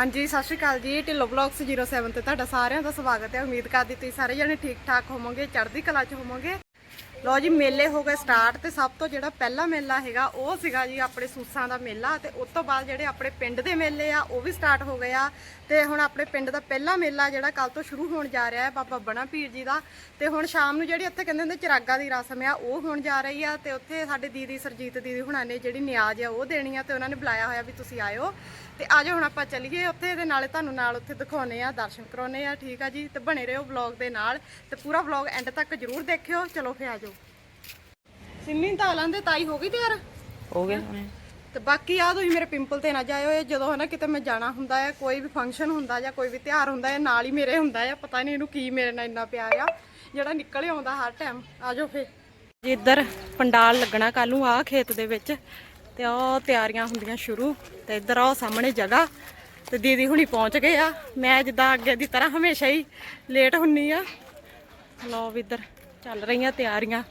ਹਾਂਜੀ, ਸਤਿ ਸ਼੍ਰੀ ਅਕਾਲ ਜੀ। ਢਿੱਲੋ ਬਲੌਗਸ 07 ਤੇ ਤੁਹਾਡਾ ਸਾਰਿਆਂ ਦਾ ਸਵਾਗਤ ਹੈ। ਉਮੀਦ ਕਰਦੀ ਤੁਸੀਂ ਸਾਰੇ ਜਣੇ ਠੀਕ ਠਾਕ ਹੋਵੋਗੇ, ਚੜ੍ਹਦੀ ਕਲਾ 'ਚ ਹੋਵੋਗੇ। ਲੋ ਜੀ, ਮੇਲੇ ਹੋ ਗਏ ਸਟਾਰਟ ਤੇ ਸਭ ਤੋਂ ਜਿਹੜਾ ਪਹਿਲਾ ਮੇਲਾ ਹੈਗਾ, ਉਹ ਸੀਗਾ ਜੀ ਆਪਣੇ ਸੂਸਾਂ ਦਾ ਮੇਲਾ ਤੇ ਉਸ ਤੋਂ ਬਾਅਦ ਜਿਹੜੇ ਆਪਣੇ ਪਿੰਡ ਦੇ ਮੇਲੇ ਆ, ਉਹ ਵੀ ਸਟਾਰਟ ਹੋ ਗਏ ਆ। ਤੇ ਹੁਣ ਆਪਣੇ ਪਿੰਡ ਦਾ ਪਹਿਲਾ ਮੇਲਾ ਜਿਹੜਾ ਕੱਲ ਤੋਂ ਸ਼ੁਰੂ ਹੋਣ ਜਾ ਰਿਹਾ ਹੈ, ਬਾਬਾ ਬਣਾ ਪੀਰ ਜੀ ਦਾ। ਤੇ ਹੁਣ ਸ਼ਾਮ ਨੂੰ ਜਿਹੜੀ ਉੱਥੇ ਕਹਿੰਦੇ ਹੁੰਦੇ ਚਿਰਾਗਾ ਦੀ ਰਸਮ ਆ, ਉਹ ਹੋਣ ਜਾ ਰਹੀ ਆ। ਤੇ ਉੱਥੇ ਸਾਡੇ ਦੀਦੀ ਸਰਜੀਤ ਦੀਦੀ ਹੁਣਾਂ ਨੇ ਜਿਹੜੀ ਨਿਆਜ਼ ਆ, ਉਹ ਦੇਣੀ ਆ ਤੇ ਉਹਨਾਂ ਨੇ ਬੁਲਾਇਆ ਹੋਇਆ ਵੀ ਤੁਸੀਂ ਆਇਓ। ਤੇ ਆਜੋ ਹੁਣ ਆਪਾਂ ਚੱਲੀਏ ਉੱਥੇ ਤੇ ਨਾਲੇ ਤੁਹਾਨੂੰ ਨਾਲ ਉੱਥੇ ਦਿਖਾਉਨੇ ਆ ਦਰਸ਼ਨ ਕਰਾਉਨੇ ਆ ਠੀਕ ਆ ਜੀ? ਤੇ ਬਣੇ ਰਹੋ ਵਲੌਗ ਦੇ ਨਾਲ ਤੇ ਪੂਰਾ ਵਲੌਗ ਐਂਡ ਤੱਕ ਜਰੂਰ ਦੇਖਿਓ। ਚਲੋ ਫੇ ਆਜੋ ਸਿੰਮੀ ਤਾਂ ਲਾਂਦੇ ਤਾਈ ਹੋ ਗਈ ਤਿਆਰ? ਹੋ ਗਿਆ ਤੇ ਬਾਕੀ ਆ ਤੁਸੀਂ ਮੇਰੇ ਪਿੰਪਲ ਤੇ ਨਾ ਜਾਇਓ ਇਹ ਜਦੋਂ ਹਨਾ ਕਿਤੇ ਮੈਂ ਜਾਣਾ ਹੁੰਦਾ ਹੈ ਕੋਈ ਵੀ ਫੰਕਸ਼ਨ ਹੁੰਦਾ ਜਾਂ ਕੋਈ ਵੀ ਤਿਉਹਾਰ ਹੁੰਦਾ ਹੈ ਨਾਲ ਹੀ ਮੇਰੇ ਹੁੰਦਾ ਹੈ ਪਤਾ ਨਹੀਂ ਇਹਨੂੰ ਕੀ ਮੇਰੇ ਨਾਲ ਇੰਨਾ ਪਿਆਰ ਆ ਜਿਹੜਾ ਨਿਕਲ ਆਉਂਦਾ ਹਰ ਟਾਈਮ ਆਜੋ ਫੇ ਜੀ ਇੱਧਰ ਪੰਡਾਲ ਲੱਗਣਾ ਕੱਲ ਨੂੰ ਆ ਖੇਤ ਦੇ ਵਿੱਚ। ਤੇ ਉਹ ਤਿਆਰੀਆਂ ਹੁੰਦੀਆਂ ਸ਼ੁਰੂ ਤੇ ਇੱਧਰ ਆ ਸਾਹਮਣੇ ਜਗ੍ਹਾ ਤੇ ਦੀਦੀ ਹੁਣੀ ਪਹੁੰਚ ਗਏ ਆ। ਮੈਂ ਜਿੱਦਾਂ ਅੱਗੇ ਦੀ ਤਰ੍ਹਾਂ ਹਮੇਸ਼ਾ ਹੀ ਲੇਟ ਹੁੰਨੀ ਆ। ਲਓ ਵੀ ਇੱਧਰ ਚੱਲ ਰਹੀਆਂ ਤਿਆਰੀਆਂ।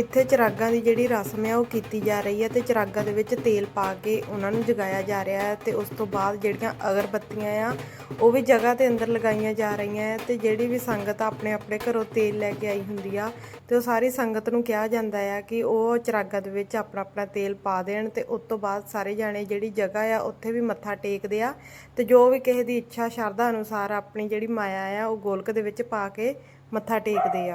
ਇੱਥੇ ਚਿਰਾਗਾਂ ਦੀ ਜਿਹੜੀ ਰਸਮ ਹੈ ਉਹ ਕੀਤੀ ਜਾ ਰਹੀ ਹੈ ਤੇ ਚਿਰਾਗਾਂ ਦੇ ਵਿੱਚ ਤੇਲ ਪਾ ਕੇ ਉਹਨਾਂ ਨੂੰ ਜਗਾਇਆ ਜਾ ਰਿਹਾ ਹੈ ਤੇ ਉਸ ਤੋਂ ਬਾਅਦ ਜਿਹੜੀਆਂ ਅਗਰਬੱਤੀਆਂ ਆ, ਉਹ ਵੀ ਜਗ੍ਹਾ ਦੇ ਅੰਦਰ ਲਗਾਈਆਂ ਜਾ ਰਹੀਆਂ ਹੈ ਤੇ ਜਿਹੜੀ ਵੀ ਸੰਗਤ ਆਪਣੇ ਆਪਣੇ ਘਰੋਂ ਤੇਲ ਲੈ ਕੇ ਆਈ ਹੁੰਦੀ ਆ, ਤੇ ਉਹ ਸਾਰੀ ਸੰਗਤ ਨੂੰ ਕਿਹਾ ਜਾਂਦਾ ਆ ਕਿ ਉਹ ਚਿਰਾਗਾਂ ਦੇ ਵਿੱਚ ਆਪਣਾ ਆਪਣਾ ਤੇਲ ਪਾ ਦੇਣ ਤੇ ਉਸ ਤੋਂ ਬਾਅਦ ਸਾਰੇ ਜਾਣੇ ਜਿਹੜੀ ਜਗ੍ਹਾ ਆ, ਉੱਥੇ ਵੀ ਮੱਥਾ ਟੇਕਦੇ ਆ ਤੇ ਜੋ ਵੀ ਕਿਸੇ ਦੀ ਇੱਛਾ, ਸ਼ਰਧਾ ਅਨੁਸਾਰ ਆਪਣੀ ਜਿਹੜੀ ਮਾਇਆ ਆ, ਉਹ ਗੋਲਕ ਦੇ ਵਿੱਚ ਪਾ ਕੇ ਮੱਥਾ ਟੇਕਦੇ ਆ।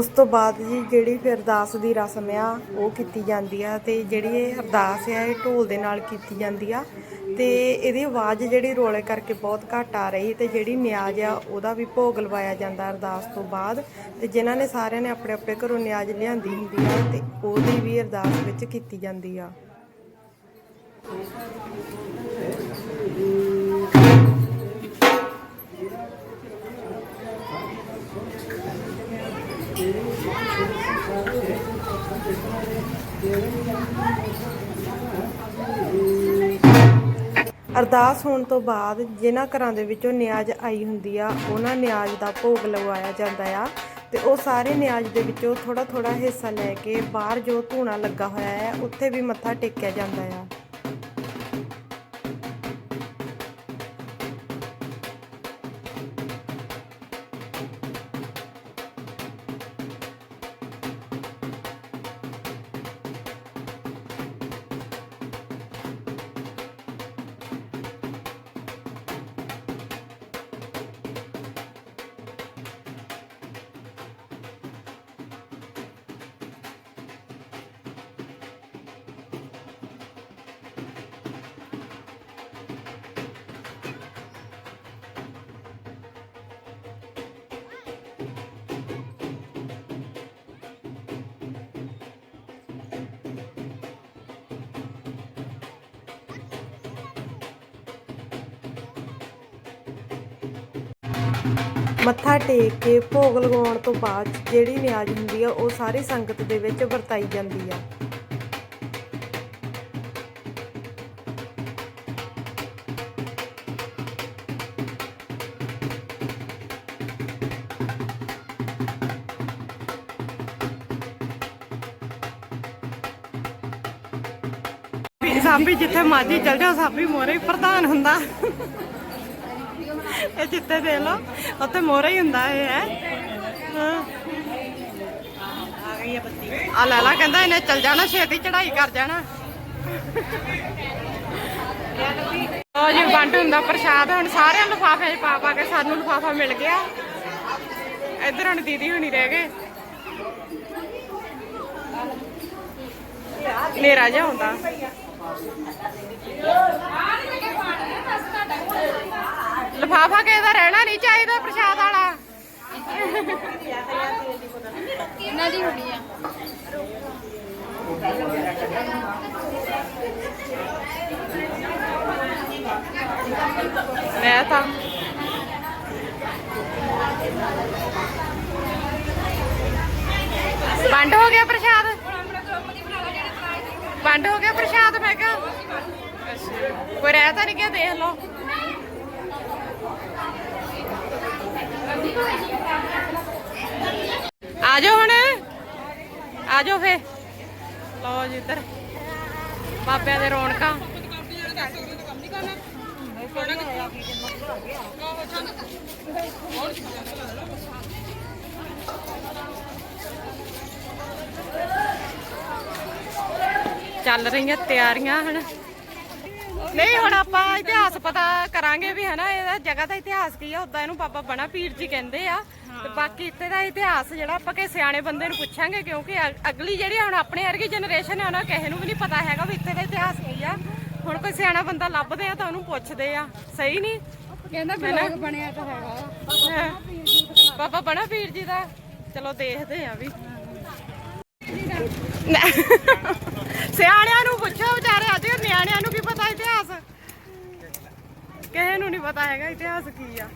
ਉਸ ਤੋਂ ਬਾਅਦ ਜੀ ਜਿਹੜੀ ਫਿਰ ਅਰਦਾਸ ਦੀ ਰਸਮ ਆ, ਉਹ ਕੀਤੀ ਜਾਂਦੀ ਆ ਤੇ ਜਿਹੜੀ ਇਹ ਅਰਦਾਸ ਆ, ਇਹ ਢੋਲ ਦੇ ਨਾਲ ਕੀਤੀ ਜਾਂਦੀ ਆ ਤੇ ਇਹਦੀ ਆਵਾਜ਼ ਜਿਹੜੀ ਰੋਲੇ ਕਰਕੇ ਬਹੁਤ ਘੱਟ ਆ ਰਹੀ ਤੇ ਜਿਹੜੀ ਨਿਆਜ਼ ਆ, ਉਹਦਾ ਵੀ ਭੋਗ ਲਵਾਇਆ ਜਾਂਦਾ ਅਰਦਾਸ ਤੋਂ ਬਾਅਦ ਤੇ ਜਿਨ੍ਹਾਂ ਨੇ ਸਾਰਿਆਂ ਨੇ ਆਪਣੇ ਆਪਣੇ ਘਰੋਂ ਨਿਆਜ਼ ਲਿਆਂਦੀ ਹੁੰਦੀ ਆ ਤੇ ਉਹਦੀ ਵੀ ਅਰਦਾਸ ਵਿੱਚ ਕੀਤੀ ਜਾਂਦੀ ਆ। ਅਰਦਾਸ ਹੋਣ ਤੋਂ ਬਾਅਦ ਜਿਨ੍ਹਾਂ ਘਰਾਂ ਦੇ ਵਿੱਚੋਂ ਨਿਆਜ਼ ਆਈ ਹੁੰਦੀ ਆ, ਉਹਨਾਂ ਨਿਆਜ਼ ਦਾ ਭੋਗ ਲਗਵਾਇਆ ਜਾਂਦਾ ਆ ਤੇ ਉਹ ਸਾਰੇ ਨਿਆਜ਼ ਦੇ ਵਿੱਚੋਂ ਥੋੜਾ ਥੋੜਾ ਹਿੱਸਾ ਲੈ ਕੇ ਬਾਹਰ ਜੋ ਧੂਣਾ ਲੱਗਾ ਹੋਇਆ ਹੈ, ਉੱਥੇ ਵੀ ਮੱਥਾ ਟੇਕਿਆ ਜਾਂਦਾ ਆ। ਮੱਥਾ ਟੇਕ ਕੇ ਭੋਗ ਲਗਾਉਣ ਤੋਂ ਬਾਅਦ ਜਿਹੜੀ ਨਿਆਜ਼ ਹੁੰਦੀ ਆ, ਉਹ ਸਾਰੀ ਸੰਗਤ ਦੇ ਵਿੱਚ ਵਰਤਾਈ ਜਾਂਦੀ ਆ। ਸਾਬੀ ਜਿੱਥੇ ਮਾਜੀ ਚਲ ਜਾਓ, ਸਾਬੀ ਮੋਰੇ ਪ੍ਰਧਾਨ ਹੁੰਦਾ। ਇਹ ਜਿੱਤੇ ਦੇ ਲੋ ਉੱਥੇ ਮੋਰਾ ਹੀ ਹੁੰਦਾ ਇਹ, ਹੈ? ਆ ਗਈ ਹੈ ਕਹਿੰਦਾ ਇਹਨੇ ਚੱਲ ਜਾਣਾ, ਛੇਤੀ ਚੜਾਈ ਕਰ ਜਾਣਾ। ਉਹ ਜੀ, ਵੰਡ ਹੁੰਦਾ ਪ੍ਰਸ਼ਾਦ, ਹੁਣ ਸਾਰਿਆਂ ਲਿਫਾਫੇ 'ਚ ਪਾ ਪਾ ਕੇ ਸਾਨੂੰ ਲਿਫਾਫਾ ਮਿਲ ਗਿਆ। ਇੱਧਰ ਹੁਣ ਦੀਦੀ ਹੁਣੀ ਰਹਿ ਗਏ। ਨੇਰਾ ਜਿਹਾ ਹੁੰਦਾ ਲਫਾਫਾ ਕਿਸੇ ਦਾ ਰਹਿਣਾ ਨਹੀਂ ਚਾਹੀਦਾ ਪ੍ਰਸ਼ਾਦ ਵਾਲਾ। ਇਹਨਾਂ ਦੀ ਹੋਣੀ ਆ? ਮੈਂ ਤਾਂ ਵੰਡ ਹੋ ਗਿਆ ਪ੍ਰਸ਼ਾਦ? ਵੰਡ ਹੋ ਗਿਆ ਪ੍ਰਸ਼ਾਦ? ਮੈਂ ਕਿਹਾ। ਕੋਈ ਰਹਿ ਤਾਂ ਨਹੀਂ ਗਿਆ ਦੇਖ ਲਓ। ਆ ਜਾਓ ਹੁਣ। ਆ ਜਾਓ ਫੇ। ਲਓ ਜੀ ਇੱਧਰ। ਬਾਬਿਆਂ ਦੇ ਰੌਣਕਾਂ। ਚੱਲ ਰਹੀਆਂ ਤਿਆਰੀਆਂ ਹਨ ਨਹੀਂ ਹੁਣ ਆਪਾਂ ਇਤਿਹਾਸ ਪਤਾ ਕਰਾਂਗੇ ਵੀ ਹਨਾ ਇਹਦਾ ਜਗ੍ਹਾ ਦਾ ਇਤਿਹਾਸ ਕੀ ਆ ਉਦਾਂ ਇਹਨੂੰ ਬਾਬਾ ਬਣਾ ਪੀਰ ਜੀ ਕਹਿੰਦੇ ਆ। ਤੇ ਬਾਕੀ ਇੱਥੇ ਦਾ ਇਤਿਹਾਸ ਜਿਹੜਾ ਆਪਾਂ ਕਿਸੇ ਸਿਆਣੇ ਬੰਦੇ ਨੂੰ ਪੁੱਛਾਂਗੇ ਕਿਉਂਕਿ ਅਗ- ਅਗਲੀ ਜਿਹੜੀ ਹੁਣ ਆਪਣੇ ਵਰਗੀ ਜਨਰੇਸ਼ਨ ਹੈ ਉਹਨਾਂ ਕਿਸੇ ਨੂੰ ਵੀ ਨਹੀਂ ਪਤਾ ਹੈਗਾ ਵੀ ਇੱਥੇ ਦਾ ਇਤਿਹਾਸ ਕੀ ਆ। ਹੁਣ ਕੋਈ ਸਿਆਣਾ ਬੰਦਾ ਲੱਭਦੇ ਆ ਤਾਂ ਉਹਨੂੰ ਪੁੱਛਦੇ ਆ ਸਹੀ ਨਹੀਂ? ਕਹਿੰਦਾ ਬਲੌਗ ਬਣਿਆ ਤਾਂ ਹੈਗਾ। ਹੈਂ। ਬਾਬਾ ਬਣਾ ਪੀਰ ਜੀ ਦਾ। ਚਲੋ ਦੇਖਦੇ ਆ ਵੀ। ਸਿਆਣਿਆਂ ਨੂੰ ਪੁੱਛੋ ਕੱਲ੍ਹ ਨਿਆਣਿਆਂ ਨੂੰ ਕੀ ਪਤਾ ਇਤਿਹਾਸ? ਕਿਸੇ ਨੂੰ ਨਹੀਂ ਪਤਾ ਹੈਗਾ ਇਤਿਹਾਸ ਕੀ ਆ।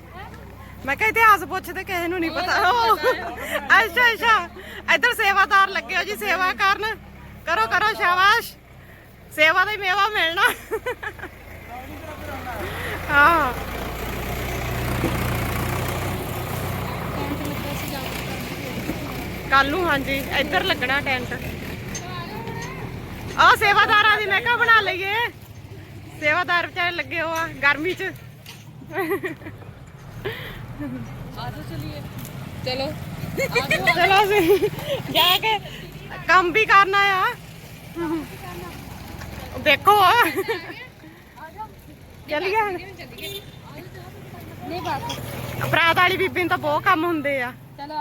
ਮੈਂ ਕਿਹਾ ਇਤਿਹਾਸ ਪੁੱਛਦੇ ਕਿਸੇ ਨੂੰ ਨਹੀਂ ਪਤਾ। ਅੱਛਾ ਅੱਛਾ। ਇੱਧਰ ਸੇਵਾਦਾਰ ਲੱਗੇ ਹੋ ਜੀ ਸੇਵਾ ਕਰਨ। ਕਰੋ ਕਰੋ ਸ਼ਾਬਾਸ਼। ਸੇਵਾ ਦਾ ਹੀ ਮੇਵਾ ਮਿਲਣਾ। ਹਾਂ। ਕੱਲ ਨੂੰ ਹਾਂਜੀ ਇੱਧਰ ਲੱਗਣਾ ਟੈਂਟ। ਆ ਸੇਵਾਦਾਰਾਂ ਦੀ ਮੈਂ ਕਿਹਾ ਬਣਾ ਲਈਏ। ਸੇਵਾਦਾਰ ਵਿਚਾਰੇ ਲੱਗੇ ਹੋ ਆ ਗਰਮੀ 'ਚ। ਚਲੋ। ਚਲੋ ਅਸੀਂ ਜਾ ਕੇ ਕੰਮ ਵੀ ਕਰਨਾ ਆ। ਦੇਖੋ। ਚੱਲੀਏ ਹੁਣ। ਨਹੀਂ ਬਸ ਬਰਾਤ ਵਾਲੀ ਬੀਬੀ ਨੂੰ ਤਾਂ ਬਹੁਤ ਕੰਮ ਹੁੰਦੇ ਆ। ਚਲੋ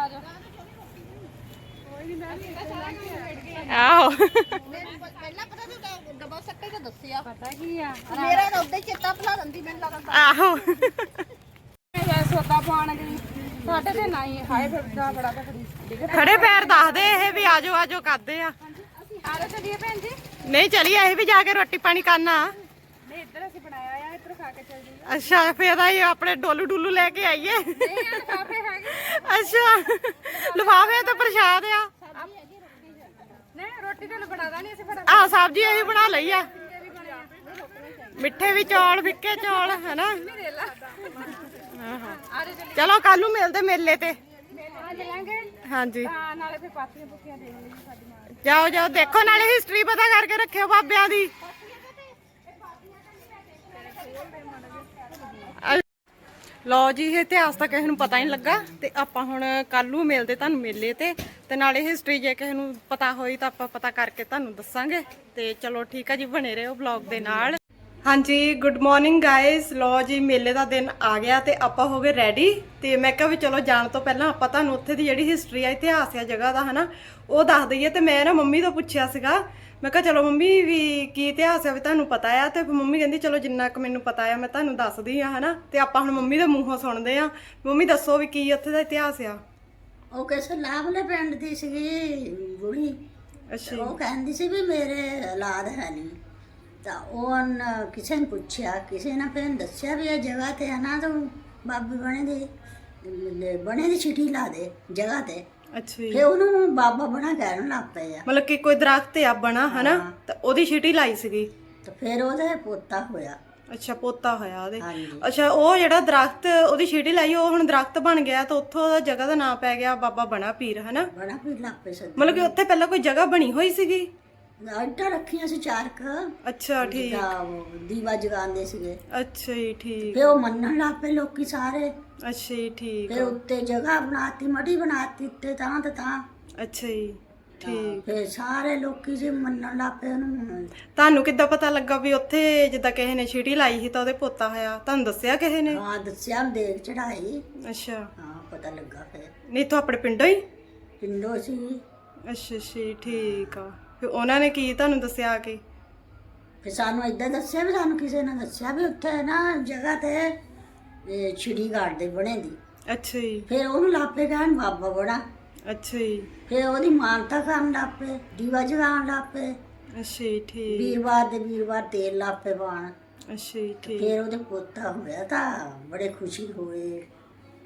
ਆਹੋ। ਪਹਿਲਾਂ ਪਤਾ ਤੂੰ ਡਬਲ ਸੱਟੇ ਤੇ ਦੱਸਿਆ। ਪਤਾ ਕੀ ਆ? ਮੇਰਾ ਤਾਂ ਉਦਾਂ ਹੀ ਚੇਤਾ ਭੁਲਾ ਦਿੰਦੀ ਮੈਨੂੰ ਲੱਗਦਾ। ਆਹੋ। ਮੈਂ ਸੋਤਾ ਪਾਣ ਗਈ। ਸਾਡੇ ਤੇ ਨਹੀਂ ਹਾਏ ਫਿਰ ਦਾ ਬੜਾ ਤਕੜੀ ਖੜੇ ਪੈਰ ਦੱਸਦੇ ਇਹ ਵੀ ਆਜੋ ਆਜੋ ਕਰਦੇ ਆ। ਆ ਲੋ ਚਲੀਏ ਭੈਣ ਜੀ? ਨਹੀਂ ਚਲੀਏ ਇਹ ਵੀ ਜਾ ਕੇ ਰੋਟੀ ਪਾਣੀ ਕਰਨਾ ਨਹੀਂ ਇੱਧਰ ਅਸੀਂ ਬਣਾਇਆ ਆ ਇੱਧਰ ਖਾ ਕੇ ਚੱਲ ਜੀ ਅੱਛਾ ਫੇਰ ਆਈ ਆਪਣੇ ਡੋਲੂ ਡੁੱਲੂ ਲੈ ਕੇ ਆਈਏ। ਨਹੀਂ ਆ ਕਾਫੇ ਹੈਗੇ। ਅੱਛਾ ਲਿਫਾਫੇ ਤੇ ਪ੍ਰਸ਼ਾਦ ਆ। ਰੋਟੀ ਅਸੀਂ ਆਹ ਸਬਜ਼ੀ ਅਸੀਂ ਬਣਾ ਲਈ ਆ। ਮਿੱਠੇ ਵੀ ਚੌਲ ਫਿੱਕੇ ਚੌਲ ਹੈਨਾ? ਲਾ। ਆਹੋ। ਆ ਚਲੋ ਕੱਲ ਨੂੰ ਮਿਲਦੇ ਮੇਲੇ ਤੇ। ਆ ਜਾਵਾਂਗੇ। ਹਾਂਜੀ। ਹਾਂ ਨਾਲੇ ਫਿਰ ਪਾਥੀਆਂ ਪੁੱਥੀਆਂ ਦੇ ਦੇਣਗੇ ਸਾਡੀ ਮਾਂ ਜਾਓ ਜਾਓ ਦੇਖੋ ਨਾਲੇ ਹਿਸਟਰੀ ਪਤਾ ਕਰਕੇ ਰੱਖਿਓ ਬਾਬਿਆਂ ਦੀ। ਲਓ ਜੀ ਇਹ ਇਤਿਹਾਸ ਤਾਂ ਕਿਸੇ ਨੂੰ ਪਤਾ ਹੀ ਨਹੀਂ ਲੱਗਾ। ਤੇ ਆਪਾਂ ਹੁਣ ਕੱਲ ਨੂੰ ਮਿਲਦੇ ਤੁਹਾਨੂੰ ਮੇਲੇ ਤੇ। ਤੇ ਨਾਲੇ ਹਿਸਟਰੀ ਜੇ ਕਿਸੇ ਨੂੰ ਪਤਾ ਹੋਈ ਤਾਂ ਆਪਾਂ ਪਤਾ ਕਰਕੇ ਤੁਹਾਨੂੰ ਦੱਸਾਂਗੇ। ਤੇ ਚਲੋ ਠੀਕ ਆ ਜੀ, ਬਣੇ ਰਹੋ ਵਲੌਗ ਦੇ ਨਾਲ। ਹਾਂਜੀ ਗੁੱਡ ਮਾਰਨਿੰਗ ਗਾਇਸ ਲੋ ਜੀ, ਮੇਲੇ ਦਾ ਦਿਨ ਆ ਗਿਆ ਤੇ ਆਪਾਂ ਹੋ ਗਏ ਰੈਡੀ ਤੇ ਮੈਂ ਕਿਹਾ ਵੀ ਚਲੋ ਜਾਣ ਤੋਂ ਪਹਿਲਾਂ ਆਪਾਂ ਤੁਹਾਨੂੰ ਉੱਥੇ ਦੀ ਜਿਹੜੀ ਹਿਸਟਰੀ ਆ, ਇਤਿਹਾਸ ਆ, ਜਗ੍ਹਾ ਦਾ, ਹਨਾ, ਉਹ ਦੱਸ ਦਈਏ। ਤੇ ਮੈਂ ਨਾ ਮੰਮੀ ਤੋਂ ਪੁੱਛਿਆ ਸੀਗਾ, ਮੈਂ ਕਿਹਾ ਚਲੋ ਮੰਮੀ ਵੀ ਕੀ ਇਤਿਹਾਸ ਆ ਵੀ ਤੁਹਾਨੂੰ ਪਤਾ ਆ? ਤੇ ਮੰਮੀ ਕਹਿੰਦੀ, ਚਲੋ ਜਿੰਨਾ ਕੁ ਮੈਨੂੰ ਪਤਾ ਆ, ਮੈਂ ਤੁਹਾਨੂੰ ਦੱਸਦੀ ਆ, ਹਨਾ। ਤੇ ਆਪਾਂ ਹੁਣ ਮੰਮੀ ਦੇ ਮੂੰਹੋਂ ਸੁਣਦੇ ਆ। ਮੰਮੀ ਦੱਸੋ ਵੀ ਕੀ ਉੱਥੇ ਦਾ ਇਤਿਹਾਸ ਆ? ਉਹ ਕਿਸੇ ਲਾਭਲੇ ਪਿੰਡ ਦੀ ਸੀਗੀ ਬੁੜੀ। ਅੱਛਾ। ਉਹ ਕਹਿੰਦੀ ਸੀ ਵੀ ਮੇਰੇ ਔਲਾਦ ਹੈ ਨਹੀਂ ਤਾਂ ਉਹਨ ਕਿਸੇ ਨੇ ਪੁੱਛਿਆ ਕਿਸੇ ਨੇ ਫਿਰ ਦੱਸਿਆ ਵੀ ਇਹ ਜਗ੍ਹਾ ਤੇ ਹੈ ਨਾ ਤੂੰ ਬਾਬੇ ਬਣੇ ਦੀ ਬਣੇ ਦੀ ਛਿੱਟੀ ਲਾ ਦੇ ਜਗ੍ਹਾ ਤੇ। ਅੱਛਾ ਜੀ। ਫਿਰ ਉਹਨੂੰ ਬਾਬਾ ਬਣਾ ਕਹਿਣ ਲੱਗ ਪਏ ਆ। ਮਤਲਬ ਕਿ ਕੋਈ ਦਰਖਤ ਆ ਬਣਾ ਹਨਾ? ਤਾਂ ਉਹਦੀ ਛਿਟੀ ਲਾਈ ਸੀਗੀ। ਤਾਂ ਫਿਰ ਉਹਦਾ ਪੋਤਾ ਹੋਇਆ। ਅੱਛਾ ਪੋਤਾ ਹੋਇਆ ਉਹਦੇ। ਹਾਂਜੀ। ਅੱਛਾ ਉਹ ਜਿਹੜਾ ਦਰਖਤ ਉਹਦੀ ਛੇੜੀ ਲਾਈ ਉਹ ਹੁਣ ਦਰਖਤ ਬਣ ਗਿਆ ਤਾਂ ਉੱਥੋਂ ਦਾ ਜਗ੍ਹਾ ਦਾ ਨਾਮ ਪੈ ਗਿਆ ਬਾਬਾ ਬਣਾ ਪੀਰ ਹਨਾ? ਬੜਾ ਵੀ ਲੱਗ ਪਏ ਸਦ ਮਤਲਬ ਕਿ ਉੱਥੇ ਪਹਿਲਾਂ ਕੋਈ ਜਗ੍ਹਾ ਬਣੀ ਹੋਈ ਸੀਗੀ? ਆਟਾ ਰੱਖੀਆਂ ਸੀ ਚਾਰ ਕ। ਅੱਛਾ ਠੀਕ। ਦੀਵਾ ਜਗਾਉਂਦੇ ਸੀਗੇ। ਅੱਛਾ ਜੀ ਠੀਕ। ਫਿਰ ਉਹ ਮੰਨਣ ਲੱਗ ਪਏ ਲੋਕੀ ਸਾਰੇ। ਅੱਛਾ ਜੀ ਠੀਕ। ਫਿਰ ਉੱਤੇ ਜਗ੍ਹਾ ਬਣਾਤੀ ਮੜੀ ਬਣਾਤੀ ਤਾਂ ਤੇ ਤਾਂ। ਅੱਛਾ ਜੀ। ਠੀਕ। ਫਿਰ ਸਾਰੇ ਲੋਕੀ ਜੀ ਮੰਨਣ ਲੱਗ ਪਏ ਉਹਨੂੰ ਤੁਹਾਨੂੰ ਕਿੱਦਾਂ ਪਤਾ ਲੱਗਾ ਵੀ ਉੱਥੇ ਜਿੱਦਾਂ ਕਿਸੇ ਨੇ ਛੇੜੀ ਲਾਈ ਸੀ ਤਾਂ ਉਹਦੇ ਪੋਤਾ ਹੋਇਆ? ਤੁਹਾਨੂੰ ਦੱਸਿਆ ਕਿਸੇ ਨੇ? ਹਾਂ ਦੱਸਿਆ ਦੇਖ ਚੜਾਈ ਅੱਛਾ। ਹਾਂ ਪਤਾ ਲੱਗਾ ਫਿਰ। ਨਹੀਂ ਤੂੰ ਆਪਣੇ ਪਿੰਡੋਂ ਹੀ? ਪਿੰਡੋਂ ਸੀ। ਅੱਛਾ ਅੱਛਾ ਠੀਕ ਆ। ਫਿਰ ਉਹਨਾਂ ਨੇ ਕੀ ਤੁਹਾਨੂੰ ਦੱਸਿਆ ਕਿ? ਫਿਰ ਸਾਨੂੰ ਇਦਾਂ ਦੱਸਿਆ ਵੀ ਸਾਨੂੰ ਕਿਸੇ ਨੇ ਦੱਸਿਆ ਵੀ ਉੱਥੇ ਨਾ ਜਗ੍ਹਾ ਤੇ ਇਹ ਛਿੜੀ ਗਾੜ ਦੇ ਬਣੇ ਦੀ। ਅੱਛਾ ਜੀ। ਫਿਰ ਉਹਨੂੰ ਲਾਪੇ ਕਹਿਣ ਬਾਬਾ ਬੜਾ। ਅੱਛਾ ਜੀ। ਫਿਰ ਉਹਦੀ ਮਾਨਤਾ ਕਰਨ ਲੱਪੇ ਦੀਵਾ ਜਗਾਉਣ ਲੱਪੇ ਅੱਛਾ ਜੀ ਠੀਕ। ਵੀਰਵਾਰ ਦੇ ਵੀਰਵਾਰ ਤੇਲ ਲਾਪੇ ਪਾਉਣ। ਅੱਛਾ ਜੀ ਠੀਕ। ਫਿਰ ਉਹਦੇ ਪੋਤਾ ਹੋਇਆ ਤਾਂ ਬੜੇ ਖੁਸ਼ੀ ਹੋਏ।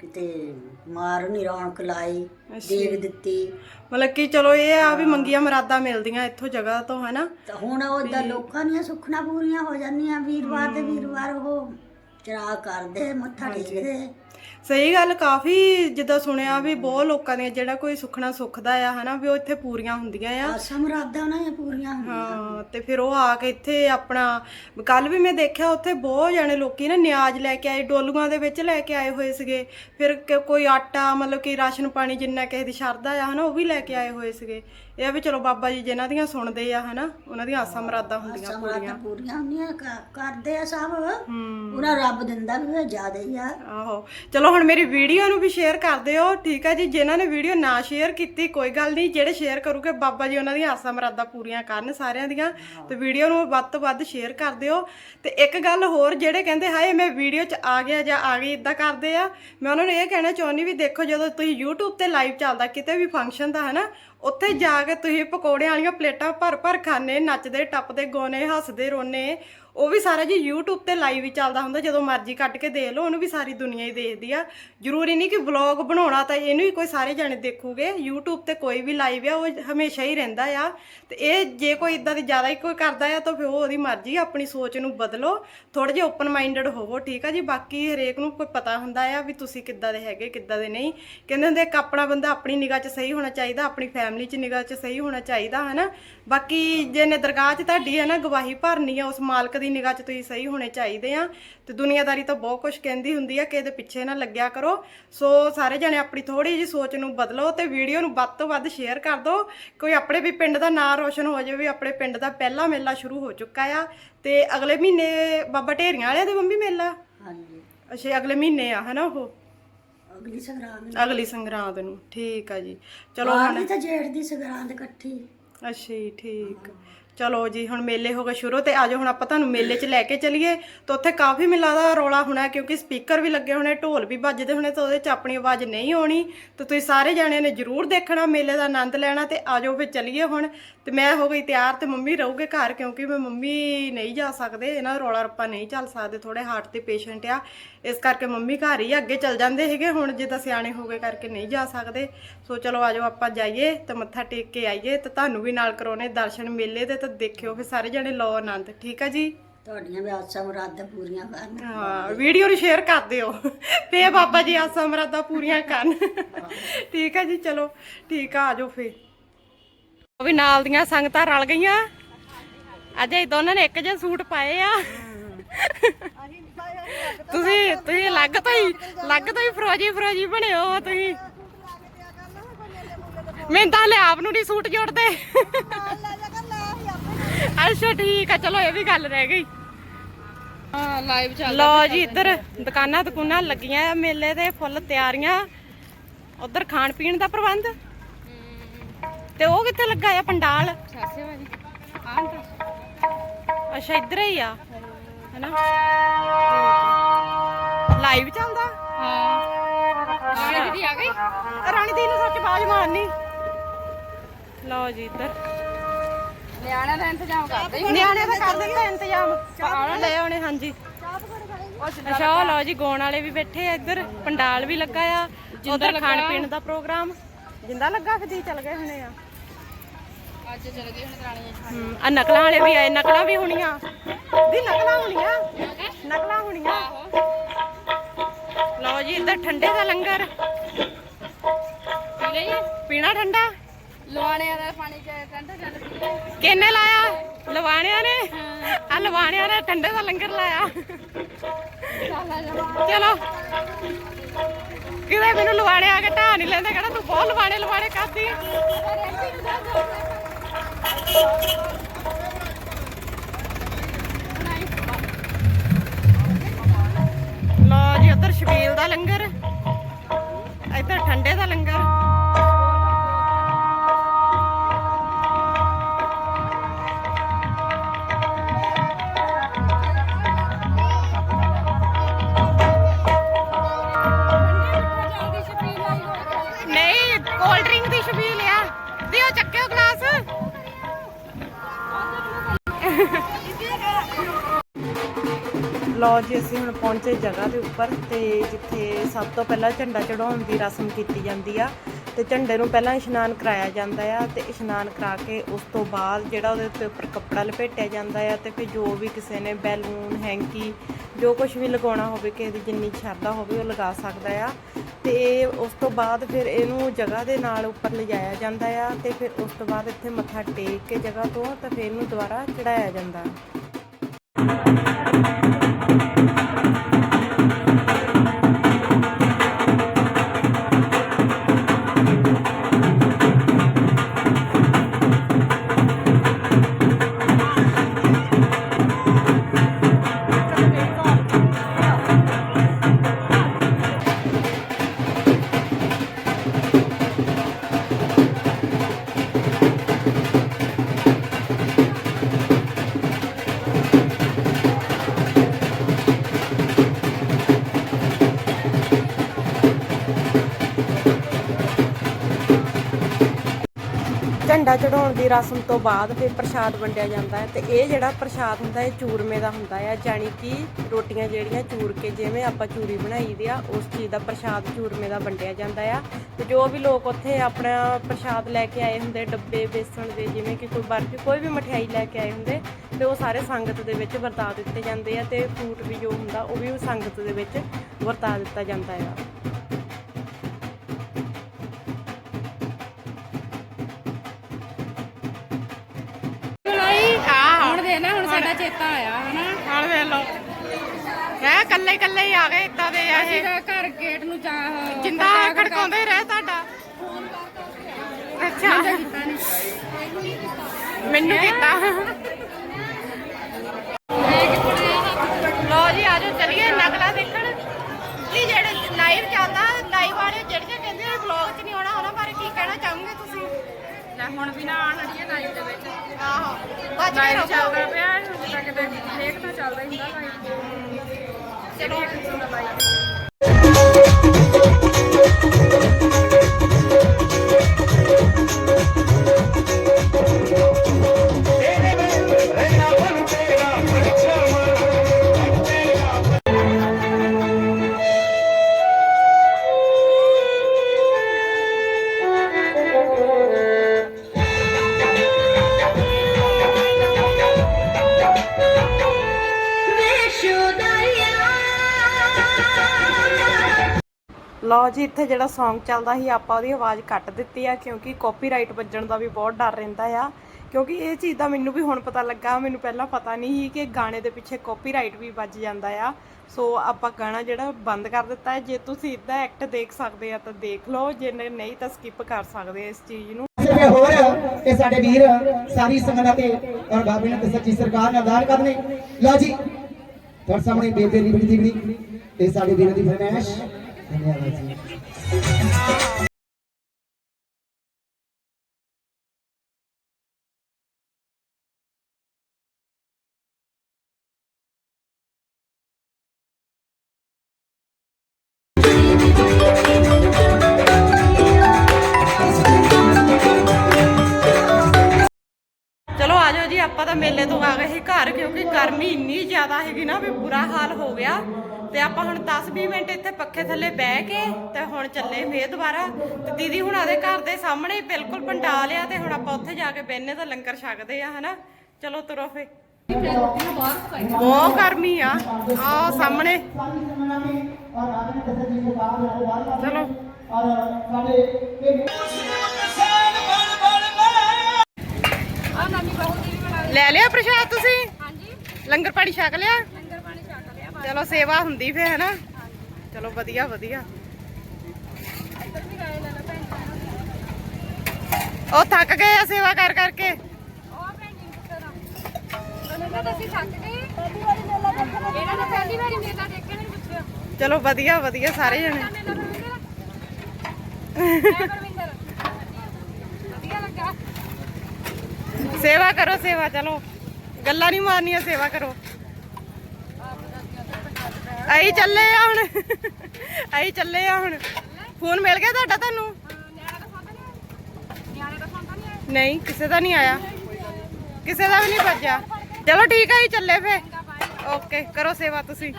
ਕਿਤੇ ਮਾਰ ਨਹੀਂ ਰੌਣਕ ਲਾਈ ਦੇਖ ਦਿੱਤੀ। ਮਤਲਬ ਕਿ ਚਲੋ ਇਹ ਆ ਵੀ ਮੰਗੀਆਂ ਮਰਾਦਾ ਮਿਲਦੀਆਂ ਇੱਥੋਂ ਜਗ੍ਹਾ ਤੋਂ ਹਨਾ? ਤਾਂ ਹੁਣ ਉਹਦਾ ਲੋਕਾਂ ਦੀਆਂ ਸੁੱਖਣਾ ਪੂਰੀਆਂ ਹੋ ਜਾਂਦੀਆਂ। ਵੀਰਵਾਰ ਦੇ ਵੀਰਵਾਰ ਉਹ ਚਰਾ ਕਰਦੇ ਮੱਥਾ ਟੇਕਦੇ। ਸਹੀ ਗੱਲ ਕਾਫੀ ਜਿੱਦਾਂ ਸੁਣਿਆ ਵੀ ਬਹੁਤ ਲੋਕਾਂ ਦੀਆਂ ਜਿਹੜਾ ਕੋਈ ਸੁਖਣਾ ਸੁਖਦਾ ਆ ਹਨਾ ਵੀ ਉਹ ਇੱਥੇ ਪੂਰੀਆਂ ਹੁੰਦੀਆਂ ਆ। ਆਸਾਂ ਮੁਰਾਦਾਂ ਉਹਨਾਂ ਦੀਆਂ ਪੂਰੀਆਂ ਹੁੰਦੀਆਂ। ਹਾਂ ਤੇ ਫਿਰ ਉਹ ਆ ਕੇ ਇੱਥੇ ਆਪਣਾ ਕੱਲ ਵੀ ਮੈਂ ਦੇਖਿਆ ਉੱਥੇ ਬਹੁਤ ਜਾਣੇ ਲੋਕੀ ਨਾ ਨਿਆਜ਼ ਲੈ ਕੇ ਆਏ ਡੋਲੂਆਂ ਦੇ ਵਿੱਚ ਲੈ ਕੇ ਆਏ ਹੋਏ ਸੀਗੇ। ਫਿਰ ਕੋਈ ਆਟਾ ਮਤਲਬ ਕਿ ਰਾਸ਼ਨ ਪਾਣੀ ਜਿੰਨਾ ਕਿਸੇ ਦੀ ਸ਼ਰਧਾ ਆ ਹਨਾ ਉਹ ਵੀ ਲੈ ਕੇ ਆਏ ਹੋਏ ਸੀਗੇ। ਇਹ ਆ ਵੀ ਚਲੋ ਬਾਬਾ ਜੀ ਜਿਨ੍ਹਾਂ ਦੀਆਂ ਸੁਣਦੇ ਆ ਹਨਾ ਉਹਨਾਂ ਦੀਆਂ ਆਸਾਂ ਮੁਰਾਦਾਂ ਹੁੰਦੀਆਂ ਆਸਾਂ ਮੁਰਾਦਾਂ ਪੂਰੀਆਂ। ਹੁੰਦੀਆਂ ਕਰਦੇ ਆ ਸਭ। ਪੂਰਾ ਰੱਬ ਦਿੰਦਾ ਵੀ ਜ਼ਿਆਦਾ ਹੀ ਆ। ਆਹੋ ਚਲੋ ਹੁਣ ਮੇਰੀ ਵੀਡੀਓ ਨੂੰ ਵੀ ਸ਼ੇਅਰ ਕਰ ਦਿਓ, ਠੀਕ ਆ ਜੀ? ਜਿਨ੍ਹਾਂ ਨੇ ਵੀਡੀਓ ਨਾ ਸ਼ੇਅਰ ਕੀਤੀ, ਕੋਈ ਗੱਲ ਨਹੀਂ, ਜਿਹੜੇ ਸ਼ੇਅਰ ਕਰੂਗੇ, ਬਾਬਾ ਜੀ ਉਹਨਾਂ ਦੀਆਂ ਆਸਾਂ ਮੁਰਾਦਾਂ ਪੂਰੀਆਂ ਕਰਨ ਸਾਰਿਆਂ ਦੀਆਂ, ਤੇ ਵੀਡੀਓ ਨੂੰ ਵੱਧ ਤੋਂ ਵੱਧ ਸ਼ੇਅਰ ਕਰ ਦਿਓ। ਤੇ ਇੱਕ ਗੱਲ ਹੋਰ, ਜਿਹੜੇ ਕਹਿੰਦੇ, ਹਾਏ, ਮੈਂ ਵੀਡੀਓ 'ਚ ਆ ਗਿਆ ਜਾਂ ਆ ਗਈ ਇਦਾਂ ਕਰਦੇ ਆ? ਮੈਂ ਉਹਨਾਂ ਨੂੰ ਇਹ ਕਹਿਣਾ ਚਾਹੁੰਦੀ ਵੀ ਦੇਖੋ, ਜਦੋਂ ਤੁਸੀਂ YouTube ਤੇ ਲਾਈਵ ਚੱਲਦਾ, ਕਿਤੇ ਵੀ ਫੰਕਸ਼ਨ ਦਾ, ਹਨਾ, ਉੱਥੇ ਜਾ ਕੇ ਤੁਸੀਂ ਪਕੌੜਿਆਂ ਵਾਲੀਆਂ ਪਲੇਟਾਂ ਭਰ ਭਰ ਖਾਣੇ ਨੱਚਦੇ, ਟੱਪਦੇ ਗਾਉਣੇ ਹੱਸਦੇ ਰੋਣੇ ਉਹ ਵੀ ਸਾਰਾ ਜੀ YouTube ਤੇ ਲਾਈਵ ਹੀ ਚੱਲਦਾ ਹੁੰਦਾ, ਜਦੋਂ ਮਰਜ਼ੀ ਕੱਢ ਕੇ ਦੇਖ ਲਓ, ਉਹਨੂੰ ਵੀ ਸਾਰੀ ਦੁਨੀਆ ਹੀ ਦੇਖਦੀ ਆ। ਜ਼ਰੂਰੀ ਨਹੀਂ ਕਿ ਵਲੌਗ ਬਣਾਉਣਾ ਤਾਂ ਇਹਨੂੰ ਹੀ ਕੋਈ ਸਾਰੇ ਜਾਣੇ ਦੇਖੂਗੇ। YouTube ਤੇ ਕੋਈ ਵੀ ਲਾਈਵ ਆ, ਉਹ ਹਮੇਸ਼ਾ ਹੀ ਰਹਿੰਦਾ ਆ। ਤੇ ਇਹ ਜੇ ਕੋਈ ਇਦਾਂ ਦੀ ਜ਼ਿਆਦਾ ਹੀ ਕੋਈ ਕਰਦਾ ਆ, ਤਾਂ ਫਿਰ ਉਹ ਉਹਦੀ ਮਰਜ਼ੀ ਆਪਣੀ ਸੋਚ ਨੂੰ ਬਦਲੋ। ਥੋੜੇ ਜਿਹਾ ਓਪਨ ਮਾਈਂਡਡ ਹੋਵੋ, ਠੀਕ ਆ ਜੀ? ਬਾਕੀ ਹਰੇਕ ਨੂੰ ਕੋਈ ਪਤਾ ਹੁੰਦਾ ਆ ਵੀ ਤੁਸੀਂ ਕਿੱਦਾਂ ਦੇ ਹੈਗੇ, ਕਿੱਦਾਂ ਦੇ ਨਹੀਂ। ਕਹਿੰਦੇ ਹੁੰਦੇ ਇੱਕ ਆਪਣਾ ਬੰਦਾ ਆਪਣੀ ਨਿਗਾਹ 'ਚ ਸਹੀ ਹੋਣਾ ਚਾਹੀਦਾ, ਆਪਣੀ ਫੈਮਿਲੀ 'ਚ ਨਿਗਾਹ 'ਚ ਸਹੀ ਹੋਣਾ ਚਾਹੀਦਾ, ਹਨਾ? ਬਾਕੀ ਜੇ ਨੇ ਦਰਗਾਹ 'ਚ ਤੁਹਾਡੀ ਹੈ ਨਾ ਗਵਾਹੀ ਭਰਨੀ ਆ, ਉਸ ਮਾਲਕ ਦੀ ਨਿਗਾਹ 'ਚ ਤੁਸੀਂ ਸਹੀ ਹੋਣੇ ਚਾਹੀਦੇ ਆ। ਤੇ ਦੁਨੀਆਦਾਰੀ ਤਾਂ ਬਹੁਤ ਕੁਝ ਕਹਿੰਦੀ ਹੁੰਦੀ ਆ ਕਿ ਇਹਦੇ ਪਿੱਛੇ ਨਾ ਲੱਗਿਆ ਕਰੋ। ਸੋ ਸਾਰੇ ਜਣੇ ਆਪਣੀ ਥੋੜੀ ਜਿਹੀ ਸੋਚ ਨੂੰ ਬਦਲੋ ਤੇ ਵੀਡੀਓ ਨੂੰ ਵੱਧ ਤੋਂ ਵੱਧ ਸ਼ੇਅਰ ਕਰ ਦਿਓ। ਕੋਈ ਆਪਣੇ ਵੀ ਪਿੰਡ ਦਾ ਨਾਂ ਰੋਸ਼ਨ ਹੋ ਜਾਵੇ ਵੀ ਆਪਣੇ ਪਿੰਡ ਦਾ ਪਹਿਲਾ ਮੇਲਾ ਸ਼ੁਰੂ ਹੋ ਚੁੱਕਾ ਆ। ਤੇ ਅਗਲੇ ਮਹੀਨੇ ਬਾਬਾ ਢੇਰੀਆਂ ਵਾਲਿਆਂ ਦੇ ਮੰਮੀ ਮੇਲਾ? ਹਾਂਜੀ। ਅੱਛਾ ਅਗਲੇ ਮਹੀਨੇ ਆ ਹਨਾ ਉਹ? ਅਗਲੀ ਸੰਗਰਾਂਦ ਅਗਲੀ ਸੰਗਰਾਂਦ ਨੂੰ ਠੀਕ ਆ ਜੀ। ਚਲੋ ਆਹ ਤਾਂ ਜੇਠ ਦੀ ਸੰਗਰਾਂਦ ਇਕੱਠੀ। ਅੱਛਾ ਜੀ ਠੀਕ। ਚਲੋ ਜੀ, ਹੁਣ ਮੇਲੇ ਹੋ ਗਏ ਸ਼ੁਰੂ ਤੇ ਆਜੋ, ਹੁਣ ਆਪਾਂ ਤੁਹਾਨੂੰ ਮੇਲੇ 'ਚ ਲੈ ਕੇ ਚਲੀਏ। ਤਾਂ ਉੱਥੇ ਕਾਫੀ ਮੇਲਾ ਰੌਲਾ ਹੋਣਾ, ਕਿਉਂਕਿ ਸਪੀਕਰ ਵੀ ਲੱਗੇ ਹੋਣੇ, ਢੋਲ ਵੀ ਵੱਜਦੇ ਹੋਣੇ, ਤਾਂ ਉਹਦੇ 'ਚ ਆਪਣੀ ਆਵਾਜ਼ ਨਹੀਂ ਆਉਣੀ। ਤੇ ਤੁਸੀਂ ਸਾਰੇ ਜਾਣਿਆਂ ਨੇ ਜ਼ਰੂਰ ਦੇਖਣਾ ਮੇਲੇ ਦਾ ਆਨੰਦ ਲੈਣਾ ਤੇ ਆਜੋ ਫਿਰ ਚਲੀਏ ਹੁਣ। ਤੇ ਮੈਂ ਹੋ ਗਈ ਤਿਆਰ ਤੇ ਮੰਮੀ ਰਹੂਗੇ ਘਰ ਕਿਉਂਕਿ ਮੈਂ ਮੰਮੀ ਨਹੀਂ ਜਾ ਸਕਦੇ ਇਹਨਾਂ ਦਾ ਰੌਲਾ ਰੱਪਾ ਨਹੀਂ ਚੱਲ ਸਕਦੇ ਥੋੜੇ ਹਾਰਟ ਤੇ ਪੇਸ਼ੈਂਟ ਆ। ਇਸ ਕਰਕੇ ਮੰਮੀ ਘਰ ਹੀ ਅੱਗੇ ਚੱਲ ਜਾਂਦੇ ਸੀਗੇ ਹੁਣ ਜਿੱਦਾਂ ਸਿਆਣੇ ਹੋ ਗਏ ਕਰਕੇ ਨਹੀਂ ਜਾ ਸਕਦੇ। ਸੋ ਚਲੋ ਆਜੋ ਆਪਾਂ ਜਾਈਏ ਤੇ ਮੱਥਾ ਟੇਕ ਕੇ ਆਈਏ ਤੇ ਤੁਹਾਨੂੰ ਵੀ ਨਾਲ ਕਰਾਉਣੇ ਦਰਸ਼ਨ ਮੇਲੇ ਦੇ ਤੇ ਦੇਖਿਓ ਫਿਰ ਸਾਰੇ ਜਣੇ ਲਓ ਆਨੰਦ ਠੀਕ ਆ ਜੀ? ਤੁਹਾਡੀਆਂ ਵੀ ਆਸਾਂ ਮੁਰਾਦਾਂ ਪੂਰੀਆਂ ਕਰਨ। ਹਾਂ ਵੀਡੀਓ ਨੂੰ ਸ਼ੇਅਰ ਕਰ ਦਿਓ। ਫੇ ਬਾਬਾ ਜੀ ਆਸਾਂ ਮਰਾਦਾ ਪੂਰੀਆਂ ਕਰਨ। ਠੀਕ ਆ ਜੀ ਚਲੋ ਠੀਕ ਆ ਆਜੋ ਫੇ ਉਹ ਵੀ ਨਾਲ ਦੀਆਂ ਸੰਗਤਾਂ ਰਲ ਗਈਆਂ। ਅੱਜ ਇਹ ਦੋਨਾਂ ਨੇ ਇੱਕ ਜਿਹਾ ਸੂਟ ਪਾਏ ਆ। ਤੁਸੀਂ ਤੁਸੀਂ ਅਲੱਗ ਤੋਂ ਹੀ, ਅਲੱਗ ਤੋਂ ਹੀ ਫਰੋਜੀ ਫਰੋਜੀ ਬਣੇ ਹੋ ਤੁਸੀਂ। ਮੈਂ ਤਾਂ ਲੈ ਆਪ ਨੂੰ ਨਹੀਂ ਸੂਟ ਜੋੜਦੇ। ਅੱਛਾ, ਠੀਕ ਆ, ਚਲੋ ਇਹ ਵੀ ਗੱਲ ਰਹਿ ਗਈ। ਹਾਂ ਲਾਈਵ ਚੱਲ ਲੋ ਜੀ, ਇੱਧਰ ਦੁਕਾਨਾਂ ਦੁਕਾਨਾਂ ਲੱਗੀਆਂ ਮੇਲੇ ਦੇ ਫੁੱਲ ਤਿਆਰੀਆਂ। ਉਧਰ ਖਾਣ ਪੀਣ ਦਾ ਪ੍ਰਬੰਧ। ਤੇ ਉਹ ਕਿੱਥੇ ਲੱਗਾ ਆ ਪੰਡਾਲ? ਸਾਸੇ ਵਾਲੀ। ਆਣ ਤਾਂ। ਅੱਛਾ ਇੱਧਰ ਹੀ ਆ। ਹੈਨਾ? ਲਾਈਵ ਚੱਲਦਾ? ਹਾਂ। ਆਣੇ ਦੀਦੀ ਆ ਗਈ? ਰਾਣੀ ਦੀ ਨੂੰ ਸੱਚ ਬਾਜ ਮਾਰਨੀ। ਲਓ ਜੀ ਇੱਧਰ। ਨਿਆਣਿਆਂ ਦਾ ਇੰਤਜ਼ਾਮ ਕਰਦੇ ਹੀ ਨਿਆਣੇ ਦਾ ਕਰ ਦਿੱਤਾ ਇੰਤਜ਼ਾਮ। ਆਉਣਾ ਲੈ ਆਉਣੇ ਹਾਂਜੀ। ਅੱਛਾ ਉਹ ਲਓ ਜੀ ਗਾਉਣ ਵਾਲੇ ਵੀ ਬੈਠੇ ਆ ਇੱਧਰ। ਪੰਡਾਲ ਵੀ ਲੱਗਾ ਆ। ਉਧਰ ਖਾਣ ਪੀਣ ਦਾ ਪ੍ਰੋਗਰਾਮ। ਜਿੰਦਾ ਲੱਗਾ ਫਿਰ ਦੀ ਚੱਲ ਗਏ ਹੁਣੇ ਆ। ਅੱਜ ਚਲ ਗਏ ਹੁਣ ਦਰਾਣੀਆਂ ਹਮ, ਆ ਨਕਲਾਂ ਵਾਲੇ ਵੀ ਆਏ ਨਕਲਾਂ ਵੀ ਹੋਣੀਆਂ। ਦੀ ਨਕਲਾਂ ਹੋਣੀਆਂ? ਨਕਲਾਂ ਹੋਣੀਆਂ? ਲਓ ਜੀ ਇੱਧਰ ਠੰਡੇ ਦਾ ਲੰਗਰ। ਪੀ ਲਈ ਪੀਣਾ ਠੰਡਾ? ਲਵਾਣਿਆਂ ਦਾ ਪਾਣੀ ਚ ਕੰਢਾ ਚੱਲ ਪੀ ਲਈ ਕਿੰਨੇ ਲਾਇਆ? ਲਵਾਣਿਆਂ ਨੇ? ਆ ਲਵਾਣਿਆਂ ਨੇ ਠੰਡੇ ਦਾ ਲੰਗਰ ਲਾਇਆ। ਚਲੋ ਕਿਤੇ ਮੈਨੂੰ ਲਵਾਣੇ ਆ ਕੇ ਢਾ ਨਹੀਂ ਲੈਂਦੇ ਕਹਿੰਦਾ ਤੂੰ ਬਹੁਤ ਲਵਾਣੇ ਲਵਾਣੇ ਕਰਦੀ। ਆ। ਲਓ ਜੀ ਉਧਰ ਸ਼ਬੀਲ ਦਾ ਲੰਗਰ ਇੱਧਰ ਠੰਡੇ ਦਾ ਲੰਗਰ। ਲੋ ਜੀ, ਅਸੀਂ ਹੁਣ ਪਹੁੰਚੇ ਜਗ੍ਹਾ ਦੇ ਉੱਪਰ ਤੇ ਜਿੱਥੇ ਸਭ ਤੋਂ ਪਹਿਲਾਂ ਝੰਡਾ ਚੜਾਉਣ ਦੀ ਰਸਮ ਕੀਤੀ ਜਾਂਦੀ ਆ ਤੇ ਝੰਡੇ ਨੂੰ ਪਹਿਲਾਂ ਇਸ਼ਨਾਨ ਕਰਾਇਆ ਜਾਂਦਾ ਆ ਤੇ ਇਸ਼ਨਾਨ ਕਰਾ ਕੇ ਉਸ ਤੋਂ ਬਾਅਦ ਜਿਹੜਾ ਉਹਦੇ ਉੱਤੇ ਉੱਪਰ ਕੱਪੜਾ ਲਪੇਟਿਆ ਜਾਂਦਾ ਆ ਤੇ ਫਿਰ ਜੋ ਵੀ ਕਿਸੇ ਨੇ ਬੈਲੂਨ, ਹੈਂਕੀ, ਜੋ ਕੁਝ ਵੀ ਲਗਾਉਣਾ ਹੋਵੇ, ਕਿਸੇ ਦੀ ਜਿੰਨੀ ਸ਼ਰਧਾ ਹੋਵੇ ਉਹ ਲਗਾ ਸਕਦਾ ਆ। ਤੇ ਉਸ ਤੋਂ ਬਾਅਦ ਫਿਰ ਇਹਨੂੰ ਜਗ੍ਹਾ ਦੇ ਨਾਲ ਉੱਪਰ ਲਿਜਾਇਆ ਜਾਂਦਾ ਆ ਤੇ ਫਿਰ ਉਸ ਤੋਂ ਬਾਅਦ ਇੱਥੇ ਮੱਥਾ ਟੇਕ ਕੇ ਜਗ੍ਹਾ ਤੋਂ ਤਾਂ ਫਿਰ ਇਹਨੂੰ ਦੁਬਾਰਾ ਚੜਾਇਆ ਜਾਂਦਾ। Thank you. ਝੰਡਾ ਚੜਾਉਣ ਦੀ ਰਸਮ ਤੋਂ ਬਾਅਦ ਫਿਰ ਪ੍ਰਸ਼ਾਦ ਵੰਡਿਆ ਜਾਂਦਾ ਹੈ ਤੇ ਇਹ ਜਿਹੜਾ ਪ੍ਰਸ਼ਾਦ ਹੁੰਦਾ ਇਹ ਚੂਰਮੇ ਦਾ ਹੁੰਦਾ ਹੈ, ਜਾਣੀ ਕਿ ਰੋਟੀਆਂ ਜਿਹੜੀਆਂ ਚੂਰ ਕੇ ਜਿਵੇਂ ਆਪਾਂ ਚੂਰੀ ਬਣਾਈ ਦੀ ਆ, ਉਸ ਚੀਜ਼ ਦਾ ਪ੍ਰਸ਼ਾਦ ਚੂਰਮੇ ਦਾ ਵੰਡਿਆ ਜਾਂਦਾ ਆ। ਤੇ ਜੋ ਵੀ ਲੋਕ ਉੱਥੇ ਆਪਣਾ ਪ੍ਰਸ਼ਾਦ ਲੈ ਕੇ ਆਏ ਹੁੰਦੇ, ਡੱਬੇ, ਬੇਸਣ ਦੇ ਜਿਵੇਂ ਕਿ ਕੋਈ ਬਰਫੀ ਕੋਈ ਵੀ ਮਠਿਆਈ ਲੈ ਕੇ ਆਏ ਹੁੰਦੇ, ਤੇ ਉਹ ਸਾਰੇ ਸੰਗਤ ਦੇ ਵਿੱਚ ਵਰਤਾ ਦਿੱਤੇ ਜਾਂਦੇ ਆ ਤੇ ਫੂਟ ਵੀ ਜੋ ਹੁੰਦਾ ਉਹ ਵੀ ਸੰਗਤ ਦੇ ਵਿੱਚ ਵਰਤਾ ਦਿੱਤਾ ਜਾਂਦਾ ਆ। ਸਾਡਾ ਚੇਤਾ ਆਇਆ ਹਨਾ? ਹਾਲ ਵੇਖ ਲਓ। ਹੈ ਕੱਲੇ ਕੱਲੇ ਹੀ ਆ ਗਏ ਇਦਾਂ ਦੇ ਆ ਅਸੀਂ ਇਹ ਤਾਂ ਘਰ ਗੇਟ ਨੂੰ ਜਾ ਜਿੰਦਾ ਖੜਕਾਉਂਦੇ ਰਹੇ ਤੁਹਾਡਾ ਅੱਛਾ। ਮੈਨੂੰ ਕੀਤਾ। ਲੋ ਜੀ ਆਜੋ ਚਲੀਏ ਨਗਲਾ ਦੇਖਣ। ਕੀ ਜਿਹੜੇ ਲਾਈਵ ਚੱਲਦਾ ਲਾਈਵ ਵਾਲੇ ਜਿਹੜੀਆਂ ਕਹਿੰਦੇ ਵਲੌਗ 'ਚ ਨਹੀਂ ਆਉਣਾ ਉਹਨਾਂ ਬਾਰੇ ਕੀ ਕਹਿਣਾ ਚਾਹੋਗੇ ਤੁਸੀਂ? ਲੈ ਹੁਣ ਵੀ ਨਾ ਆਣ ਅੜੀਏ ਲਾਈਵ ਦੇ ਵਿੱਚ। ਆਹੋ ਬਚ ਕੇ ਲਾਈਵ ਰਹੋ ਚੱਲਦਾ ਪਿਆ ਹੁਣ ਤੱਕ ਤੇ ਲੇਖ ਤਾਂ ਚੱਲਦਾ ਹੀ ਹੁੰਦਾ ਲਾਈਵ ਚਲੋ। ਲਓ ਜੀ, ਇੱਥੇ ਜਿਹੜਾ Song ਚੱਲਦਾ ਸੀ, ਆਪਾਂ ਉਹਦੀ ਆਵਾਜ਼ ਕੱਟ ਦਿੱਤੀ ਆ, ਕਿਉਂਕਿ ਕਾਪੀਰਾਈਟ ਵੱਜਣ ਦਾ ਵੀ ਬਹੁਤ ਡਰ ਰਹਿੰਦਾ ਆ। ਕਿਉਂਕਿ ਇਹ ਚੀਜ਼ ਦਾ ਮੈਨੂੰ ਵੀ ਹੁਣ ਪਤਾ ਲੱਗਾ, ਮੈਨੂੰ ਪਹਿਲਾਂ ਪਤਾ ਨਹੀਂ ਸੀ ਕਿ ਗਾਣੇ ਦੇ ਪਿੱਛੇ ਕਾਪੀਰਾਈਟ ਵੀ ਵੱਜ ਜਾਂਦਾ ਆ। ਸੋ ਆਪਾਂ ਗਾਣਾ ਜਿਹੜਾ ਬੰਦ ਕਰ ਦਿੱਤਾ ਹੈ, ਜੇ ਤੁਸੀਂ ਇਦਾਂ ਐਕਟ ਦੇਖ ਸਕਦੇ ਆ, ਤਾਂ ਦੇਖ ਲਓ, ਜੇ ਨਹੀਂ ਤਾਂ ਸਕਿਪ ਕਰ ਸਕਦੇ ਆ ਇਸ ਚੀਜ਼ ਨੂੰ। ਤੇ ਹੋਰ ਇਹ ਸਾਡੇ ਵੀਰ ਸਾਰੀ ਸੰਗਤ ਤੇ, ਔਰ ਬਾਬੇ ਨੇ ਸੱਚੀ ਸਰਕਾਰ ਨਾਲ ਦਾਨ ਕਰਨੇ ਲਓ ਜੀ, ਤੁਹਾਡੇ ਸਾਹਮਣੇ ਬੇਬੇ ਦੀ ਬੜੀ ਦੀ ਸਾਡੇ ਵੀਰਾਂ ਦੀ ਫਰਮਾਇਸ਼। धन्यवाद ਤਾਂ ਮੇਲੇ ਤੋਂ ਆ ਗਏ ਸੀ ਘਰ, ਕਿਉਂਕਿ ਗਰਮੀ ਇੰਨੀ ਜ਼ਿਆਦਾ ਹੈਗੀ ਨਾ ਵੀ ਬੁਰਾ ਹਾਲ ਹੋ ਗਿਆ। ਤੇ ਆਪਾਂ ਹੁਣ 10-20 ਮਿੰਟ ਇੱਥੇ ਪੱਖੇ ਥੱਲੇ ਬਹਿ ਕੇ ਤੇ ਹੁਣ ਚੱਲੇ ਫੇਰ ਦੁਬਾਰਾ। ਤੇ ਦੀਦੀ ਹੁਣਾਂ ਦੇ ਘਰ ਦੇ ਸਾਹਮਣੇ ਹੀ ਬਿਲਕੁਲ ਪੰਡਾਲ ਆ ਤੇ ਹੁਣ ਆਪਾਂ ਉੱਥੇ ਜਾ ਕੇ ਬਹਿਨੇ ਤਾਂ ਲੰਗਰ ਛਕਦੇ ਆ, ਹਨਾ? ਚਲੋ ਤੁਰੋ ਫੇ। ਬਹੁਤ ਗਰਮੀ ਆ। ਆ ਸਾਹਮਣੇ। ਚਲੋ। ਲੈ ਲਿਆ ਪ੍ਰਸ਼ਾਦ ਤੁਸੀਂ? ਹਾਂਜੀ। ਲੰਗਰ ਪਾਣੀ ਛਕ ਲਿਆ? ਲੰਗਰ ਪਾਣੀ ਛਕ ਲਿਆ ਚਲੋ ਸੇਵਾ ਹੁੰਦੀ ਫੇ ਹਨਾ ਚਲੋ ਵਧੀਆ ਵਧੀਆ। ਉਹ ਥੱਕ ਗਏ ਆ ਸੇਵਾ ਕਰ ਕਰਕੇ? ਉਹ ਭੈਣ ਜੀ ਪੁੱਤਰ ਉਹਨਾਂ ਦਾ ਤਾਂ ਅਸੀਂ ਥੱਕ ਗਏ ਪਹਿਲੀ ਵਾਰੀ ਮੇਲਾ ਦੇਖਣ ਇਹਨਾਂ ਨੇ ਪਹਿਲੀ ਵਾਰੀ ਮੇਲਾ ਦੇਖਣ ਨੂੰ ਪੁੱਛਿਆ ਚਲੋ ਵਧੀਆ ਵਧੀਆ ਸਾਰੇ ਜਣੇ ਮੇਲਾ ਰੋਂਦਾ ਪਰਵਿੰਦਰ ਵਧੀਆ ਲੱਗਾ ਸੇਵਾ ਕਰੋ, ਸੇਵਾ, ਚਲੋ। ਗੱਲਾਂ ਨਹੀਂ ਮਾਰਨੀਆਂ, ਸੇਵਾ ਕਰੋ। ਆਈ ਚੱਲੇ ਆ ਹੁਣ। ਆਈ ਚੱਲੇ ਆ ਹੁਣ। ਫੋਨ ਮਿਲ ਗਿਆ ਤੁਹਾਡਾ ਤੁਹਾਨੂੰ? ਨਹੀਂ, ਕਿਸੇ ਦਾ ਨਹੀਂ ਆਇਆ। ਕਿਸੇ ਦਾ ਵੀ ਨਹੀਂ ਭੱਜਿਆ। ਚਲੋ ਠੀਕ ਆ ਜੀ ਚੱਲੇ ਫੇ ਓਕੇ, ਕਰੋ ਸੇਵਾ ਤੁਸੀਂ।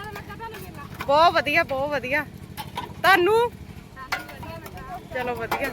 ਬਹੁਤ ਵਧੀਆ ਬਹੁਤ ਵਧੀਆ। ਤੁਹਾਨੂੰ? ਚਲੋ ਵਧੀਆ।